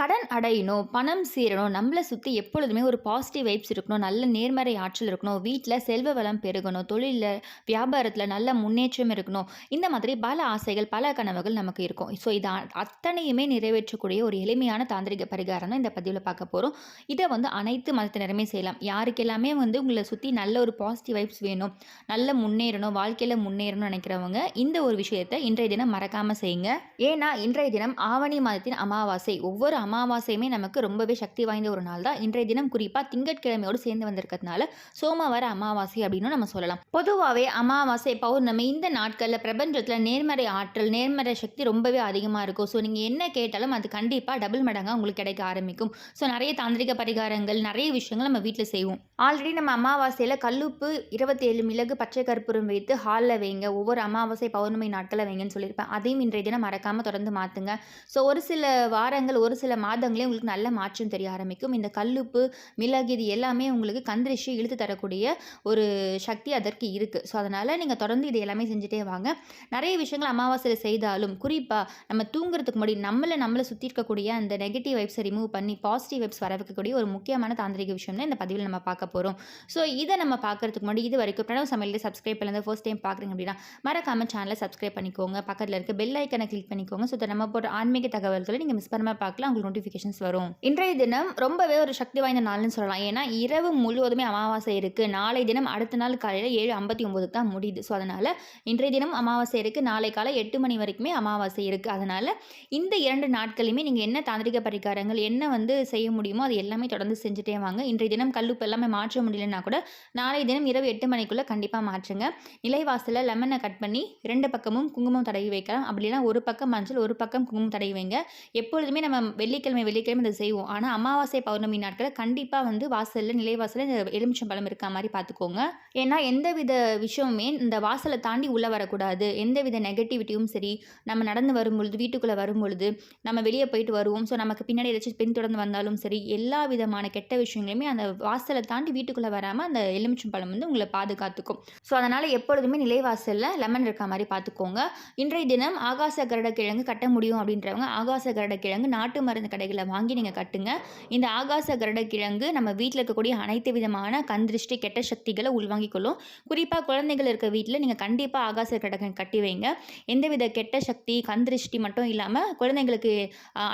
கடன் அடையணும் பணம் சேரணும் நம்மளை சுற்றி எப்பொழுதுமே ஒரு பாசிட்டிவ் வைப்ஸ் இருக்கணும் நல்ல நேர்மறை ஆற்றல் இருக்கணும் வீட்டில் செல்வ வளம் பெருகணும் தொழிலில் வியாபாரத்தில் நல்ல முன்னேற்றம் இருக்கணும். இந்த மாதிரி பல ஆசைகள் பல கனவுகள் நமக்கு இருக்கும். ஸோ இது அத்தனையுமே நிறைவேற்றக்கூடிய ஒரு எளிமையான தாந்திரிக பரிகாரம் தான் இந்த பதிவில் பார்க்க போகிறோம் இதை வந்து அனைத்து மதத்தினருமே செய்யலாம். யாருக்கெல்லாமே வந்து உங்களை சுற்றி நல்ல ஒரு பாசிட்டிவ் வைப்ஸ் வேணும். நல்ல முன்னேறணும் வாழ்க்கையில் முன்னேறணும்னு நினைக்கிறவங்க இந்த ஒரு விஷயத்தை இன்றைய தினம் மறக்காமல் செய்யுங்க. ஏன்னா இன்றைய தினம் ஆவணி மாதத்தின் அமாவாசை. ஒவ்வொரு அமாவாசையுமே நமக்கு ரொம்பவே சக்தி வாய்ந்த ஒரு நாள் தான் இன்றைய தினம் குறிப்பாக திங்கட்கிழமையோடு சேர்ந்து வந்திருக்கிறதுனால சோமவார அமாவாசை அப்படின்னு நம்ம சொல்லலாம். பொதுவாகவே அமாவாசை பௌர்ணமி இந்த நாட்களில் பிரபஞ்சத்தில் நேர்மறை ஆற்றல் நேர்மறை சக்தி ரொம்பவே அதிகமாக இருக்கும். ஸோ நீங்கள் என்ன கேட்டாலும் அது கண்டிப்பாக டபுள் மடங்காக உங்களுக்கு கிடைக்க ஆரம்பிக்கும். ஸோ நிறைய தாந்திரிக பரிகாரங்கள் நிறைய விஷயங்கள் நம்ம வீட்டில் செய்வோம். ஆல்ரெடி நம்ம அமாவாசையில் கல்லுப்பு இருபத்தேழு மிளகு பச்சை கற்பூரம் வைத்து ஹாலில் வைங்க. ஒவ்வொரு அமாவாசை பௌர்ணமி நாட்களில் வைங்கன்னு சொல்லியிருப்பேன். அதையும் இன்றைய தினம் மறக்காமல் தொடர்ந்து மாற்றுங்க ஸோ ஒரு சில வாரங்கள் ஒரு சில மாதங்களே உங்களுக்கு நல்ல மாற்றம் தெரிய ஆரம்பிக்கும். இந்த கல்லுப்பு மிளகு இது எல்லாமே உங்களுக்கு கந்திரிஷி இழுத்து தரக்கூடிய ஒரு சக்தி அதற்கு இருக்குது ஸோ அதனால் நீங்கள் தொடர்ந்து இது எல்லாமே செஞ்சுட்டே வாங்க. நிறைய விஷயங்கள் அமாவாசையில் செய்தாலும் குறிப்பாக நம்ம தூங்குறதுக்கு முன்னாடி நம்மளை நம்மளை சுற்றி இருக்கக்கூடிய அந்த நெகட்டிவ் வைப்ஸை ரிமூவ் பண்ணி பாசிட்டிவ் வைப்ஸ் வர வைக்கக்கூடிய ஒரு முக்கியமான தாந்திரிக விஷயம் தான் இந்த பதிவில் நம்ம பார்க்க போகிறோம் ஸோ இதை நம்ம பார்க்குறதுக்கு முன்னாடி இது வரைக்கும் பிரணவ் சமையலில் சப்ஸ்கிரைப் பண்ணல ஃபர்ஸ்ட் டைம் பார்க்குறீங்க அப்படின்னா மறக்காம சேனலை சப்ஸ்கிரைப் பண்ணிக்கோங்க. பக்கத்தில் இருக்க பெல் ஐக்கனை கிளிக் பண்ணிக்கோங்க. ஸோ நம்ம போகிற ஆன்மீக தகவல்களை நீங்கள் மிஸ் பண்ணாமல் பார்க்கலாம். உங்களுக்கு நோட்டிஃபிகேஷன்ஸ் வரும். இன்றைய தினம் ரொம்பவே ஒரு சக்தி வாய்ந்த நாள்னு சொல்லலாம். ஏன்னா இரவு முழுவதுமே அமாவாசை இருக்குது நாளை தினம் அடுத்த நாள் காலையில் ஏழு ஐம்பத்தி ஒம்போதுக்கு தான் முடியுது. ஸோ அதனால் இன்றைய தினம் அமாவாசை இருக்குது நாளை காலை எட்டு மணி வரைக்குமே அமாவாசை இருக்குது அதனால் இந்த இரண்டு நாட்களையுமே நீங்கள் என்ன தாந்திரிக பரிகாரங்கள் என்ன வந்து செய்ய முடியுமோ அது எல்லாமே தொடர்ந்து செஞ்சுட்டே வாங்க. இன்றைய தினம் கல்லுப்பு எல்லாமே மாற்ற முடியலன்னா கூட நாளை தினம் இரவு எட்டு மணிக்குள்ளே கண்டிப்பாக மாற்றுங்க. நிலைவாசலில் லெமனை கட் பண்ணி ரெண்டு பக்கமும் குங்குமம் தடவி வைக்கலாம். அப்படின்னா ஒரு பக்கம் மஞ்சள் ஒரு பக்கம் குங்குமம் தடவி வைங்க. எப்பொழுதுமே நம்ம வெளி வெள்ளிக்கிழமை வெள்ளிக்கிழமை இதை செய்வோம். ஆனால் அமாவாசை பௌர்ணமி நாட்களில் கண்டிப்பாக வந்து வாசலில் நிலைவாசலில் இந்த எலுமிச்சம் பழம் இருக்க மாதிரி பார்த்துக்கோங்க. ஏன்னா எந்தவித விஷயமுமே இந்த வாசலை தாண்டி உள்ளே வரக்கூடாது. எந்தவித நெகட்டிவிட்டியும் சரி நம்ம நடந்து வரும்பொழுது வீட்டுக்குள்ளே வரும்பொழுது நம்ம வெளியே போயிட்டு வருவோம். ஸோ நமக்கு பின்னாடி ஏதாச்சும் பின்தொடர்ந்து வந்தாலும் சரி எல்லா விதமான கெட்ட விஷயங்களுமே அந்த வாசலை தாண்டி வீட்டுக்குள்ளே வராமல் அந்த எலுமிச்சம் பழம் வந்து உங்களை பாதுகாத்துக்கும். ஸோ அதனால் எப்பொழுதுமே நிலைவாசலில் லெமன் இருக்க மாதிரி பார்த்துக்கோங்க. இன்றைய தினம் ஆகாச கருடக்கிழங்கு கட்ட முடியும் அப்படின்றவங்க ஆகாச கருடக்கிழங்கு நாட்டு மருந்து அந்த கடைகளை வாங்கி நீங்கள் கட்டுங்க. இந்த ஆகாச கருடக்கிழங்கு நம்ம வீட்டில் இருக்கக்கூடிய அனைத்து விதமான கந்திருஷ்டி கெட்ட சக்திகளை உள்வாங்கிக் கொள்ளும். குறிப்பாக குழந்தைகள் இருக்க வீட்டில் நீங்கள் கண்டிப்பாக ஆகாச கருடக்கிழங்கு கட்டி வைங்க. எந்தவித கெட்ட சக்தி கந்திருஷ்டி மட்டும் இல்லாமல் குழந்தைங்களுக்கு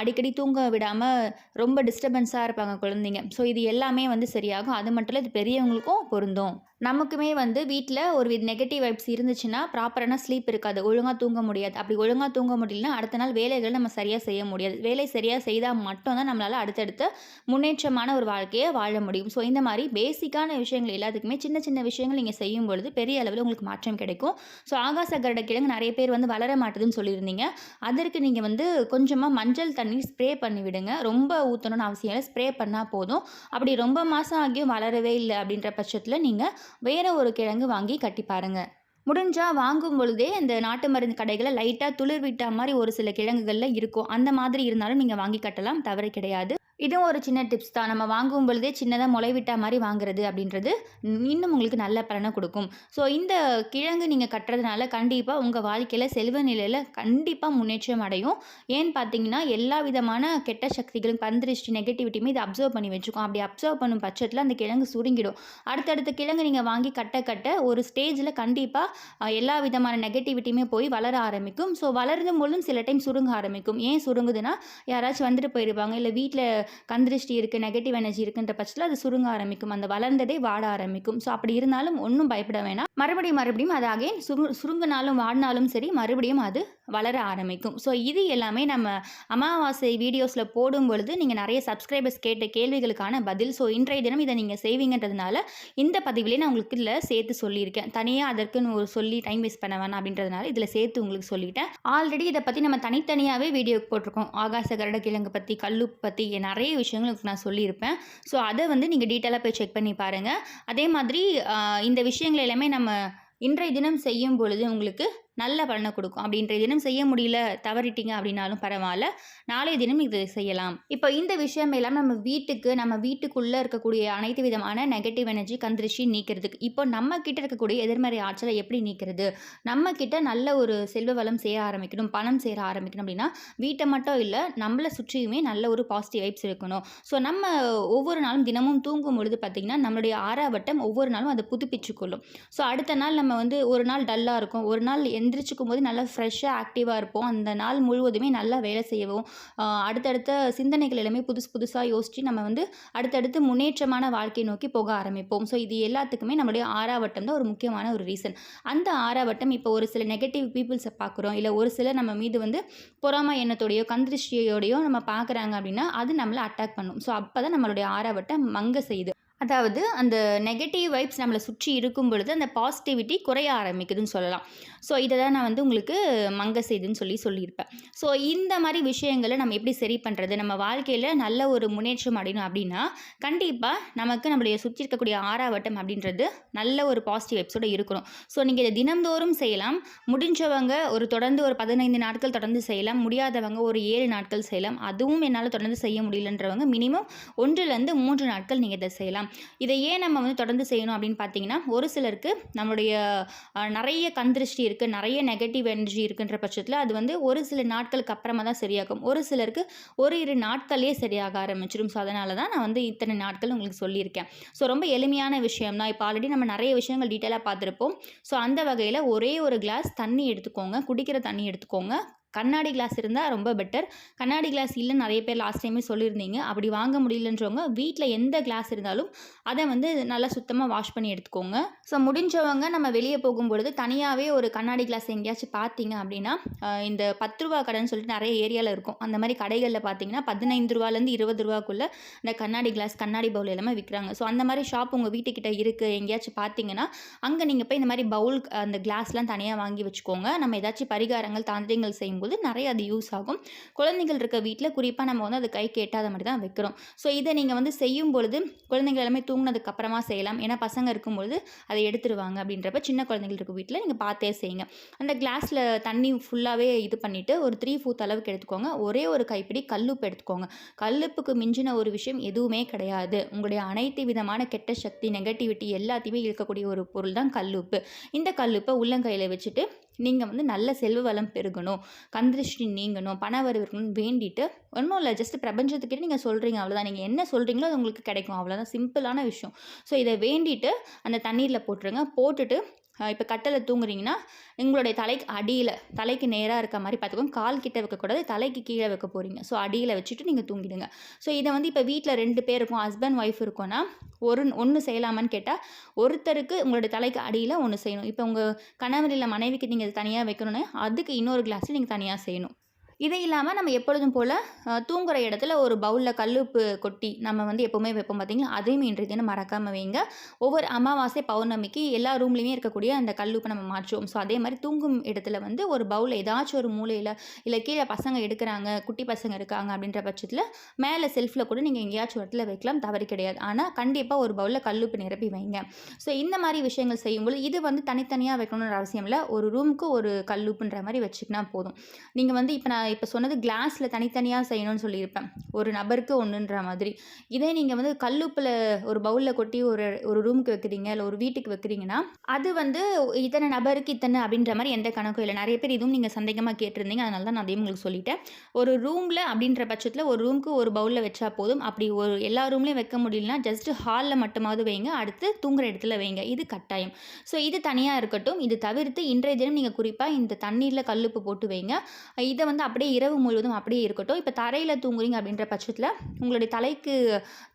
அடிக்கடி தூங்க விடாமல் ரொம்ப டிஸ்டர்பன்ஸாக இருப்பாங்க குழந்தைங்க. ஸோ இது எல்லாமே வந்து சரியாகும். அது மட்டும் இல்லை இது பெரியவங்களுக்கும் பொருந்தும். நமக்குமே வந்து வீட்டில் ஒரு வித நெகட்டிவ் வைப்ஸ் இருந்துச்சுன்னா ப்ராப்பரான ஸ்லீப் இருக்காது. ஒழுங்காக தூங்க முடியாது. அப்படி ஒழுங்காக தூங்க முடியலனா அடுத்த நாள் வேலைகள் நம்ம சரியாக செய்ய முடியாது. வேலை சரியாக செய்தால் மட்டும்தான் நம்மளால் அடுத்தடுத்த முன்னேற்றமான ஒரு வாழ்க்கையை வாழ முடியும். ஸோ இந்த மாதிரி பேசிக்கான விஷயங்கள் எல்லாத்துக்குமே சின்ன சின்ன விஷயங்கள் நீங்கள் செய்யும் பொழுது பெரிய அளவில் உங்களுக்கு மாற்றம் கிடைக்கும். ஸோ ஆகாச கருட கிழங்கு நிறைய பேர் வந்து வளர மாட்டுதுன்னு சொல்லியிருந்தீங்க. அதற்கு நீங்கள் வந்து கொஞ்சமாக மஞ்சள் தண்ணி ஸ்ப்ரே பண்ணி விடுங்க. ரொம்ப ஊற்றணும்னு அவசியம் இல்லை. ஸ்ப்ரே பண்ணால் போதும். அப்படி ரொம்ப மாதம் ஆகியும் வளரவே இல்லை அப்படின்ற பட்சத்தில் நீங்கள் வேற ஒரு கிழங்கு வாங்கி கட்டி பாருங்க. முடிஞ்சால் வாங்கும் பொழுதே இந்த நாட்டு மருந்து கடைகளை லைட்டாக துளிர் விட்டா மாதிரி ஒரு சில கிழங்குகளில் இருக்கும். அந்த மாதிரி இருந்தாலும் நீங்கள் வாங்கி கட்டலாம் தவறு கிடையாது. இதுவும் ஒரு சின்ன டிப்ஸ் தான். நம்ம வாங்கும் பொழுதே சின்னதாக முளைவிட்டா மாதிரி வாங்குறது அப்படின்றது இன்னும் உங்களுக்கு நல்ல பலனை கொடுக்கும். ஸோ இந்த கிழங்கு நீங்கள் கட்டுறதுனால கண்டிப்பாக உங்கள் வாழ்க்கையில் செல்வ நிலையில் கண்டிப்பாக முன்னேற்றம் அடையும். ஏன்னு பார்த்தீங்கன்னா எல்லா விதமான கெட்ட சக்திகளும் பந்திருஷ்டி நெகட்டிவிட்டியுமே இதை அப்சர்வ் பண்ணி வச்சுக்கும். அப்படி அப்சர்வ் பண்ணும் பட்சத்தில் அந்த கிழங்கு சுருங்கிடும். அடுத்தடுத்த கிழங்கு நீங்கள் வாங்கி கட்ட கட்ட ஒரு ஸ்டேஜில் கண்டிப்பாக எல்லா விதமான நெகட்டிவிட்டியுமே போய் வளர ஆரம்பிக்கும். ஸோ வளரும் பொழுதும் சில டைம் சுருங்க ஆரம்பிக்கும். ஏன் சுருங்குதுன்னா யாராச்சும் வந்துட்டு போயிருப்பாங்க. இல்லை வீட்டில் கந்திருஷ்டி இருக்குது நெகட்டிவ் எனர்ஜி இருக்குன்ற பட்சத்தில் அது சுருங்க ஆரம்பிக்கும். அந்த வளர்ந்ததே வாட ஆரம்பிக்கும். ஸோ அப்படி இருந்தாலும் ஒன்றும் பயப்பட வேணாம். மறுபடியும் மறுபடியும் அது அகைன் சுரு சுருங்கினாலும் வாடினாலும் சரி மறுபடியும் அது வளர ஆரம்பிக்கும். ஸோ இது எல்லாமே நம்ம அமாவாசை வீடியோஸில் போடும் பொழுது நீங்கள் நிறைய சப்ஸ்கிரைபர்ஸ் கேட்ட கேள்விகளுக்கான பதில். ஸோ இன்றைய தினம் இதை நீங்கள் செய்வீங்கன்றதுனால இந்த பதிவிலே நான் உங்களுக்கு இதில் சேர்த்து சொல்லியிருக்கேன். தனியாக அதற்குன்னு ஒரு சொல்லி டைம் வேஸ்ட் பண்ண வேணாம் அப்படின்றதுனால இதில் சேர்த்து உங்களுக்கு சொல்லிட்டேன். ஆல்ரெடி இதை பற்றி நம்ம தனித்தனியாகவே வீடியோ போட்டிருக்கோம். ஆகாச கருட கிழங்கு பற்றி கல்லு பற்றி நிறைய விஷயங்கள் உங்களுக்கு நான் சொல்லியிருப்பேன். ஸோ அதை வந்து நீங்கள் டீட்டெயிலாக போய் செக் பண்ணி பாருங்கள் அதே மாதிரி இந்த விஷயங்கள் எல்லாமே நம்ம இன்றைய தினம் செய்யும் பொழுது உங்களுக்கு நல்ல பலனை கொடுக்கும். அப்படின்ற தினம் செய்ய முடியல தவறிட்டீங்க அப்படின்னாலும் பரவாயில்ல. நாளைய தினம் இது செய்யலாம். இப்போ இந்த விஷயம் எல்லாம் நம்ம வீட்டுக்கு நம்ம வீட்டுக்குள்ளே இருக்கக்கூடிய அனைத்து விதமான நெகட்டிவ் எனர்ஜி கந்திருஷ்டி நீக்கிறதுக்கு இப்போ நம்ம கிட்ட இருக்கக்கூடிய எதிர்மறை ஆற்றலை எப்படி நீக்கிறது? நம்ம கிட்ட நல்ல ஒரு செல்வ வளம் சேர ஆரம்பிக்கணும் பணம் சேர ஆரம்பிக்கணும் அப்படின்னா வீட்டை மட்டும் இல்லை நம்மளை சுற்றியுமே நல்ல ஒரு பாசிட்டிவ் வைப்ஸ் இருக்கணும். ஸோ நம்ம ஒவ்வொரு நாளும் தினமும் தூங்கும் பொழுது பார்த்திங்கன்னா நம்மளுடைய ஆறாவட்டம் ஒவ்வொரு நாளும் அதை புதுப்பிச்சு கொள்ளும் ஸோ அடுத்த நாள் நம்ம வந்து ஒரு நாள் டல்லாக இருக்கும். ஒரு நாள் எந்திரிச்சிக்கும் போது நல்லா ஃப்ரெஷ்ஷாக ஆக்டிவாக இருப்போம். அந்த நாள் முழுவதுமே நல்லா வேலை செய்யவும் அடுத்தடுத்த சிந்தனைகள் எல்லாமே புதுசு புதுசாக யோசித்து நம்ம வந்து அடுத்தடுத்து முன்னேற்றமான வாழ்க்கை நோக்கி போக ஆரம்பிப்போம். ஸோ இது எல்லாத்துக்குமே நம்மளுடைய ஆறாவட்டம் தான் ஒரு முக்கியமான ஒரு ரீசன் அந்த ஆறாவட்டம் இப்போ ஒரு சில நெகட்டிவ் பீப்புள்ஸை பார்க்குறோம். இல்லை ஒரு சிலர் நம்ம மீது வந்து பொறாமை எண்ணத்தோடையோ கந்திருஷ்டியோடையோ நம்ம பார்க்குறாங்க அப்படின்னா அது நம்மளை அட்டாக் பண்ணும். ஸோ அப்போ தான் நம்மளுடைய ஆறாவட்டம் மங்க செய்யுது அதாவது அந்த நெகட்டிவ் வைப்ஸ் நம்மளை சுற்றி இருக்கும் பொழுது அந்த பாசிட்டிவிட்டி குறைய ஆரம்பிக்குதுன்னு சொல்லலாம். ஸோ இதை தான் நான் வந்து உங்களுக்கு மங்க செய்துன்னு சொல்லி சொல்லியிருப்பேன். ஸோ இந்த மாதிரி விஷயங்களை நம்ம எப்படி சரி பண்ணுறது நம்ம வாழ்க்கையில் நல்ல ஒரு முன்னேற்றம் அடையணும் அப்படின்னா கண்டிப்பாக நமக்கு நம்மளுடைய சுற்றி இருக்கக்கூடிய ஆறாவட்டம் அப்படின்றது நல்ல ஒரு பாசிட்டிவ் வைப்ஸோட இருக்கணும். ஸோ நீங்கள் இதை தினந்தோறும் செய்யலாம். முடிஞ்சவங்க ஒரு தொடர்ந்து ஒரு பதினைந்து நாட்கள் தொடர்ந்து செய்யலாம். முடியாதவங்க ஒரு ஏழு நாட்கள் செய்யலாம். அதுவும் என்னால் தொடர்ந்து செய்ய முடியலன்றவங்க மினிமம் ஒன்றுலேருந்து மூன்று நாட்கள் நீங்கள் இதை செய்யலாம். இதை ஏன் நம்ம வந்து தொடர்ந்து செய்யணும் அப்படின்னு பார்த்தீங்கன்னா ஒரு சிலருக்கு நம்மளுடைய நிறைய கந்திருஷ்டி இருக்குது நிறைய நெகட்டிவ் எனர்ஜி இருக்குன்ற பட்சத்தில் அது வந்து ஒரு சில நாட்களுக்கு அப்புறமா தான் சரியாகும். ஒரு சிலருக்கு ஒரு இரு நாட்களே சரியாக ஆரம்பிச்சிடும் ஸோ அதனால தான் நான் வந்து இத்தனை நாட்கள் உங்களுக்கு சொல்லியிருக்கேன். ஸோ ரொம்ப எளிமையான விஷயம் தான் இப்போ ஆல்ரெடி நம்ம நிறைய விஷயங்கள் டீட்டெயிலாக பார்த்துருப்போம். ஸோ அந்த வகையில் ஒரே ஒரு கிளாஸ் தண்ணி எடுத்துக்கோங்க. குடிக்கிற தண்ணி எடுத்துக்கோங்க. கண்ணாடி கிளாஸ் இருந்தால் ரொம்ப பெட்டர் கண்ணாடி கிளாஸ் இல்லை நிறைய பேர் லாஸ்ட் டைமே சொல்லியிருந்தீங்க. அப்படி வாங்க முடியலன்றவங்க வீட்டில் எந்த கிளாஸ் இருந்தாலும் அதை வந்து நல்லா சுத்தமாக வாஷ் பண்ணி எடுத்துக்கோங்க. ஸோ முடிஞ்சவங்க நம்ம வெளியே போகும்பொழுது தனியாகவே ஒரு கண்ணாடி கிளாஸ் எங்கேயாச்சும் பார்த்தீங்க அப்படின்னா இந்த பத்து ரூபா கடைன்னு சொல்லிட்டு நிறைய ஏரியாவில் இருக்கும். அந்த மாதிரி கடைகளில் பார்த்தீங்கன்னா பதினைந்து ரூபாலேருந்து இருபது ரூபாக்குள்ளே இந்த கண்ணாடி கிளாஸ் கண்ணாடி பவுல் எல்லாமே விற்கிறாங்க ஸோ அந்த மாதிரி ஷாப் உங்கள் வீட்டுக்கிட்ட இருக்குது எங்கேயாச்சும் பார்த்தீங்கன்னா அங்கே நீங்கள் போய் இந்த மாதிரி பவுல் அந்த கிளாஸ்லாம் தனியாக வாங்கி வச்சுக்கோங்க. நம்ம ஏதாச்சும் பரிகாரங்கள் தாந்திரங்கள் செய்யும்போது நிறைய அது யூஸ் ஆகும். குழந்தைகள் இருக்க வீட்டில் குறிப்பாக நம்ம வந்து அது கை கேட்டாத மாதிரி தான் வைக்கிறோம். ஸோ இதை நீங்கள் வந்து செய்யும் பொழுது குழந்தைகள் எல்லாமே தூங்கினதுக்கு அப்புறமா செய்யலாம். ஏன்னா பசங்க இருக்கும்பொழுது அதை எடுத்துருவாங்க அப்படின்றப்ப சின்ன குழந்தைகள் இருக்க வீட்டில் நீங்கள் பார்த்தே செய்யுங்க. அந்த கிளாஸில் தண்ணி ஃபுல்லாகவே இது பண்ணிவிட்டு ஒரு த்ரீ ஃபோர்த் அளவுக்கு எடுத்துக்கோங்க. ஒரே ஒரு கைப்பிடி கல்லுப்பு எடுத்துக்கோங்க. கல்லுப்புக்கு மிஞ்சின ஒரு விஷயம் எதுவுமே கிடையாது. உங்களுடைய அனைத்து விதமான கெட்ட சக்தி நெகட்டிவிட்டி எல்லாத்தையுமே இருக்கக்கூடிய ஒரு பொருள் தான் கல்லுப்பு. இந்த கல்லுப்பை உள்ளங்கையில் வச்சுட்டு நீங்கள் வந்து நல்ல செல்வ வளம் பெருகணும் கந்திருஷ்டி நீங்கணும் பண வரவு இருக்கணும்னு வேண்டிட்டு ஒன்றும் இல்லை ஜஸ்ட் பிரபஞ்சத்துக்கிட்ட நீங்கள் சொல்கிறீங்க அவ்வளோதான் நீங்கள் என்ன சொல்கிறீங்களோ அது உங்களுக்கு கிடைக்கும். அவ்வளோதான் சிம்பிளான விஷயம். ஸோ இதை வேண்டிட்டு அந்த தண்ணீரில் போட்டுருங்க. போட்டுட்டு இப்போ கட்டில் தூங்குறீங்கன்னா உங்களுடைய தலைக்கு அடியில் தலைக்கு நேராக இருக்க மாதிரி பார்த்துக்கோங்க. கால் கிட்ட வைக்கக்கூடாது தலைக்கு கீழே வைக்க போகிறீங்க ஸோ அடியில் வச்சுட்டு நீங்கள் தூங்கிடுங்க. ஸோ இதை வந்து இப்போ வீட்டில் ரெண்டு பேர் இருக்கும் ஹஸ்பண்ட் ஒய்ஃப் இருக்கோன்னா ஒரு ஒன்று செய்யலாமான்னு கேட்டால் ஒருத்தருக்கு உங்களுடைய தலைக்கு அடியில் ஒன்று செய்யணும். இப்போ உங்கள் கணவனில் மனைவிக்கு நீங்கள் தனியாக வைக்கணும்னா அதுக்கு இன்னொரு கிளாஸ் நீங்கள் தனியாக செய்யணும். இது இல்லாமல் நம்ம எப்பொழுதும் போல் தூங்குகிற இடத்துல ஒரு பவுலில் கல்லுப்பு கொட்டி நம்ம வந்து எப்போவுமே வைப்போம் பார்த்தீங்களா அதையும் இன்றைய தினம் மறக்காமல் வைங்க. ஒவ்வொரு அமாவாசை பௌர்ணமிக்கு எல்லா ரூம்லேயுமே இருக்கக்கூடிய அந்த கல்லுப்பை நம்ம மாற்றுவோம். ஸோ அதே மாதிரி தூங்கும் இடத்துல வந்து ஒரு பவுலில் ஏதாச்சும் ஒரு மூலையில் இல்லை கீழே பசங்க எடுக்கிறாங்க குட்டி பசங்க இருக்காங்க அப்படின்ற பட்சத்தில் மேலே செல்ஃபில் கூட நீங்கள் எங்கேயாச்சும் ஒரு இடத்துல வைக்கலாம். தவறு கிடையாது. ஆனால் கண்டிப்பாக ஒரு பவுலில் கல்லுப்பு நிரப்பி வைங்க. ஸோ இந்த மாதிரி விஷயங்கள் செய்யும்போது இது வந்து தனித்தனியாக வைக்கணுன்ற அவசியம் இல்லை. ஒரு ரூமுக்கு ஒரு கல்லுப்புன்ற மாதிரி வச்சுக்கினா போதும். நீங்கள் வந்து இப்போ நான் இப்போ சொன்னது கிளாஸில் தனித்தனியாக செய்யணும்னு சொல்லியிருப்பேன். ஒரு நபருக்கு ஒன்றுன்ற மாதிரி. இதே நீங்கள் வந்து கல்லுப்பில் ஒரு பவுலில் கொட்டி ஒரு ஒரு ரூமுக்கு வைக்கிறீங்க இல்லை ஒரு வீட்டுக்கு வைக்கிறீங்கன்னா அது வந்து இத்தனை நபருக்கு இத்தனை அப்படின்ற மாதிரி எந்த கணக்கும் இல்லை. நிறைய பேர் இதுவும் நீங்கள் சந்தேகமாக கேட்டிருந்தீங்க. அதனால தான் நான் அதையும் உங்களுக்கு சொல்லிட்டேன். ஒரு ரூமில் அப்படின்ற பட்சத்தில் ஒரு ரூமுக்கு ஒரு பவுலில் வச்சா போதும். அப்படி ஒரு எல்லா ரூம்லேயும் வைக்க முடியலனா ஜஸ்ட் ஹாலில் மட்டுமாவது வைங்க. அடுத்து தூங்குற இடத்துல வைங்க. இது கட்டாயம். ஸோ இது தனியாக இருக்கட்டும். இது தவிர்த்து இன்றைய தினம் நீங்கள் குறிப்பாக இந்த தண்ணீரில் கல்லுப்பு போட்டு வைங்க. இதை வந்து அப்படி அப்படியே இரவு முழுவதும் அப்படியே இருக்கட்டும். இப்போ தரையில் தூங்குறீங்க அப்படின்ற பட்சத்தில் உங்களுடைய தலைக்கு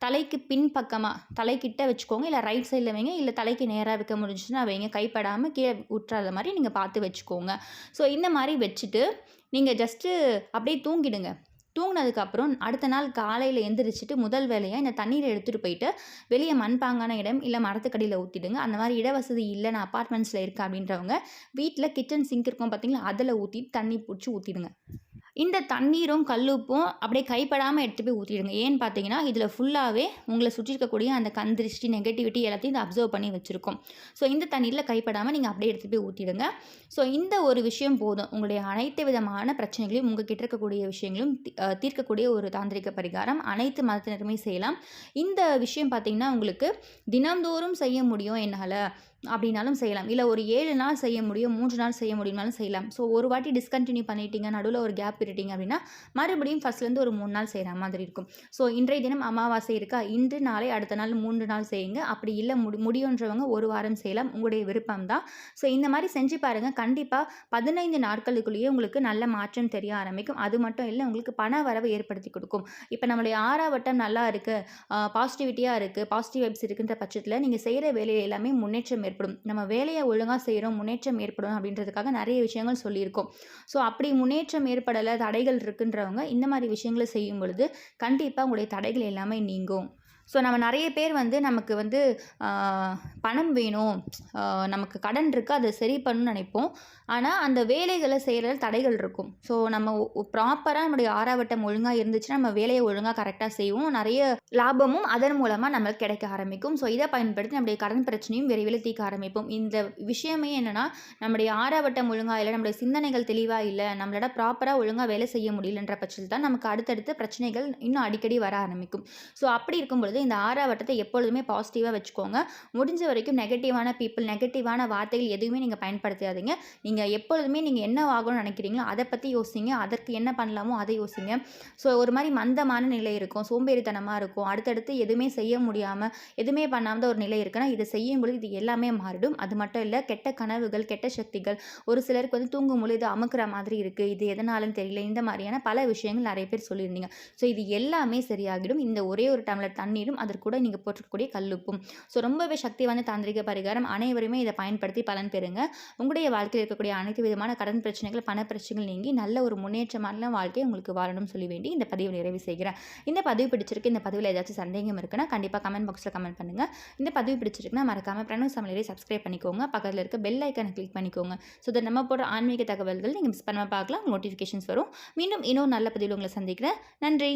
தலைக்கு பின் பக்கமாக தலைக்கிட்ட வச்சுக்கோங்க. இல்லை ரைட் சைடில் வைங்க. இல்லை தலைக்கு நேராக வைக்க முடிஞ்சுன்னா வைங்க. கைப்படாமல் கீழே உற்றாத மாதிரி நீங்கள் பார்த்து வச்சுக்கோங்க. ஸோ இந்த மாதிரி வச்சுட்டு நீங்கள் ஜஸ்ட்டு அப்படியே தூங்கிடுங்க. தூங்கினதுக்கப்புறம் அடுத்த நாள் காலையில் எந்திரிச்சிட்டு முதல் வேலையாக இந்த தண்ணீரை எடுத்துகிட்டு போயிட்டு வெளியே மண்பாங்கான இடம் இல்லை மரத்துக்கடியில் ஊற்றிடுங்க அந்த மாதிரி இடவசதி இல்லை நான் அப்பார்ட்மெண்ட்ஸில் இருக்கேன் அப்படின்றவங்க வீட்டில் கிச்சன் சிங்க் இருக்கும் பார்த்தீங்களா அதில் ஊற்றி தண்ணி பிடிச்சி ஊற்றிடுங்க இந்த தண்ணீரும் கல்லுப்பும் அப்படியே கைப்படாமல் எடுத்து போய் ஊற்றிடுங்க ஏன்னு பார்த்தீங்கன்னா இதில் ஃபுல்லாகவே உங்களை சுற்றி இருக்கக்கூடிய அந்த கண் திருஷ்டி நெகட்டிவிட்டி எல்லாத்தையும் இது அப்சர்வ் பண்ணி வச்சுருக்கோம். ஸோ இந்த தண்ணீரில் கைப்படாமல் நீங்கள் அப்படியே எடுத்து போய் ஊற்றிடுங்க ஸோ இந்த ஒரு விஷயம் போதும். உங்களுடைய அனைத்து விதமான பிரச்சனைகளையும் உங்கள் கிட்ட இருக்கக்கூடிய விஷயங்களும் தீர்க்கக்கூடிய ஒரு தாந்திரிக பரிகாரம். அனைத்து மதத்தினருமே செய்யலாம். இந்த விஷயம் பார்த்தீங்கன்னா உங்களுக்கு தினந்தோறும் செய்ய முடியும் என்னால். அப்படின்னாலும் செய்யலாம். இல்லை ஒரு ஏழு நாள் செய்ய முடியும் மூன்று நாள் செய்ய முடியும்னாலும் செய்யலாம். ஸோ ஒரு வாட்டி டிஸ்கண்டினியூ பண்ணிட்டீங்க நடுவில் ஒரு கேப் விட்டுட்டீங்க அப்படின்னா மறுபடியும் ஃபஸ்ட்லேருந்து ஒரு மூணு நாள் செய்கிற மாதிரி இருக்கும். ஸோ இன்றைய தினம் அமாவாசை இருக்கா? இன்று நாளை அடுத்த நாள் மூன்று நாள் செய்யுங்க. அப்படி இல்லை முடி முடியுன்றவங்க ஒரு வாரம் செய்யலாம். உங்களுடைய விருப்பம் தான். ஸோ இந்த மாதிரி செஞ்சு பாருங்கள் கண்டிப்பாக பதினைந்து நாட்களுக்குள்ளேயே உங்களுக்கு நல்ல மாற்றம் தெரிய ஆரம்பிக்கும். அது மட்டும் இல்லை உங்களுக்கு பண வரவை ஏற்படுத்தி கொடுக்கும். இப்போ நம்மளுடைய ஆறாவட்டம் நல்லா இருக்குது பாசிட்டிவிட்டியாக இருக்குது பாசிட்டிவ் வைப்ஸ் இருக்குன்ற பட்சத்தில் நீங்கள் செய்கிற வேலையில் எல்லாமே முன்னேற்றம் ஏற்படும் ஏற்படும். நம்ம வேலையை ஒழுங்காக செய்கிறோம் முன்னேற்றம் ஏற்படும் அப்படின்றதுக்காக நிறைய விஷயங்கள் சொல்லியிருக்கோம். ஸோ அப்படி முன்னேற்றம் ஏற்படலை தடைகள் இருக்குன்றவங்க இந்த மாதிரி விஷயங்களை செய்யும் பொழுது கண்டிப்பாக உங்களுடைய தடைகள் எல்லாமே நீங்கும். ஸோ நம்ம நிறைய பேர் வந்து நமக்கு வந்து பணம் வேணும். நமக்கு கடன் இருக்குது அதை சரி பண்ணணும்னு நினைப்போம். ஆனால் அந்த வேலைகளை செய்கிறதுல தடைகள் இருக்கும். ஸோ நம்ம ப்ராப்பராக நம்முடைய ஆறாவட்டம் ஒழுங்காக இருந்துச்சுன்னா நம்ம வேலையை ஒழுங்காக கரெக்டாக செய்வோம். நிறைய லாபமும் அதன் மூலமாக நம்மளுக்கு கிடைக்க ஆரம்பிக்கும். ஸோ இதை பயன்படுத்தி நம்முடைய கடன் பிரச்சனையும் விரைவில் தீர்க்க ஆரம்பிப்போம். இந்த விஷயமே என்னென்னா நம்முடைய ஆறாவட்டம் ஒழுங்காக இல்லை நம்முடைய சிந்தனைகள் தெளிவாக இல்லை நம்மளோட ப்ராப்பராக ஒழுங்காக வேலை செய்ய முடியலன்ற பட்சத்தில் தான் நமக்கு அடுத்தடுத்து பிரச்சனைகள் இன்னும் அடிக்கடி வர ஆரம்பிக்கும். ஸோ அப்படி இருக்கும் பொழுது இந்த ஆறாவட்டத்தை எப்பொழுதுமே பாசிட்டிவாக வச்சுக்கோங்க. முடிஞ்ச வரைக்கும் நெகட்டிவான பீப்புள் நெகட்டிவான வார்த்தைகள் எதுவுமே நீங்கள் பயன்படுத்தாதீங்க. நீங்கள் எப்பொழுதுமே நீங்கள் என்ன ஆகணும்னு நினைக்கிறீங்களோ அதை பற்றி யோசிங்க. அதற்கு என்ன பண்ணலாமோ அதை யோசிங்க. ஸோ ஒரு மாதிரி மந்தமான நிலை இருக்கும். சோம்பேறித்தனமாக இருக்கும். அடுத்தடுத்து எதுவுமே செய்ய முடியாமல் எதுவுமே பண்ணாமல் ஒரு நிலை இருக்குன்னா இதை செய்யும் பொழுது இது எல்லாமே மாறிடும். அது மட்டும் இல்லை கெட்ட கனவுகள் கெட்ட சக்திகள் ஒரு சிலருக்கு வந்து தூங்கும் பொழுது இது அமுக்குற மாதிரி இருக்குது இது எதனாலும் தெரியல. இந்த மாதிரியான பல விஷயங்கள் நிறைய பேர் சொல்லியிருந்தீங்க. ஸோ இது எல்லாமே சரியாகிடும். இந்த ஒரே ஒரு டம்ளர் தண்ணீரும் அதற்கூட நீங்கள் போட்டிருக்கக்கூடிய கல்லுப்பும் ஸோ ரொம்பவே சக்தி வாய்ந்த தாந்திரிக பரிகாரம் அனைவருமே இதை பயன்படுத்தி பலன் பெறுங்க. உங்களுடைய வாழ்க்கையில் இருக்கக்கூடிய அனைத்து விதமான கடன் பிரச்சனைகள் பண பிரச்சனைகள் நீங்கி நல்ல ஒரு முன்னேற்றமான வாழ்க்கையை உங்களுக்கு வாழணும்னு சொல்லி வேண்டி இந்த பதிவு நிறைவு செய்கிறேன். இந்த பதிவு பிடிச்சிருக்கு இந்த பதிவில் ஏதாச்சும் சந்தேகம் இருக்குன்னா கண்டிப்பாக கமெண்ட் பாக்ஸில் கமெண்ட் பண்ணுங்கள் இந்த பதிவு பிடிச்சிருக்குன்னா மறக்காமல் பிரணவ் சமையலை சப்ஸ்கிரைப் பண்ணிக்கோங்க. பக்கத்தில் இருக்க பெல் ஐக்கனை கிளிக் பண்ணிக்கோங்க. ஸோ தட் நம்ம போடுற ஆன்மீக தகவல்கள் நீங்கள் மிஸ் பண்ணாமல் பார்க்கலாம் நோட்டிஃபிகேஷன்ஸ் வரும். மீண்டும் இன்னொரு நல்ல பதிவில் உங்களை சந்திக்கிறேன். நன்றி!